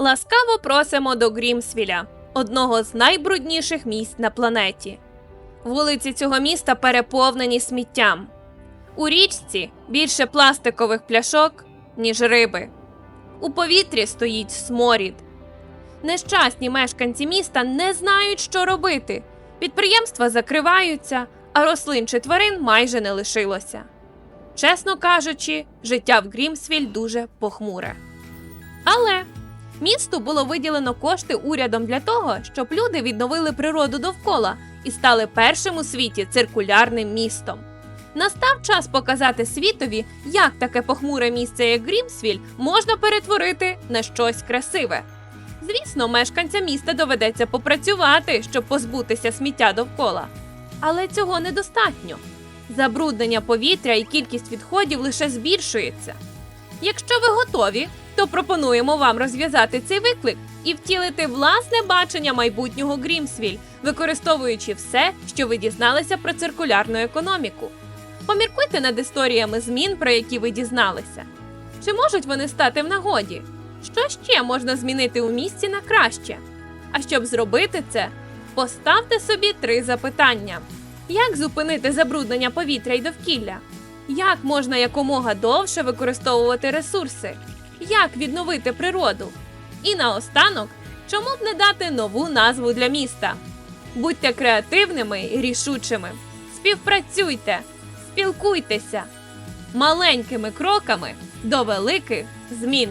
Ласкаво просимо до Грімсвіля, одного з найбрудніших місць на планеті. Вулиці цього міста переповнені сміттям. У річці більше пластикових пляшок, ніж риби. У повітрі стоїть сморід. Нещасні мешканці міста не знають, що робити. Підприємства закриваються, а рослин чи тварин майже не лишилося. Чесно кажучи, життя в Грімсвіль дуже похмуре. Але місту було виділено кошти урядом для того, щоб люди відновили природу довкола і стали першим у світі циркулярним містом. Настав час показати світові, як таке похмуре місце, як Грімсвіль, можна перетворити на щось красиве. Звісно, мешканцям міста доведеться попрацювати, щоб позбутися сміття довкола. Але цього недостатньо. Забруднення повітря і кількість відходів лише збільшується. Якщо ви готові, то пропонуємо вам розв'язати цей виклик і втілити власне бачення майбутнього Грімсвіль, використовуючи все, що ви дізналися про циркулярну економіку. Поміркуйте над історіями змін, про які ви дізналися. Чи можуть вони стати в нагоді? Що ще можна змінити у місті на краще? А щоб зробити це, поставте собі три запитання: як зупинити забруднення повітря й довкілля? Як можна якомога довше використовувати ресурси? Як відновити природу? І наостанок, чому б не дати нову назву для міста? Будьте креативними і рішучими. Співпрацюйте, спілкуйтеся маленькими кроками до великих змін.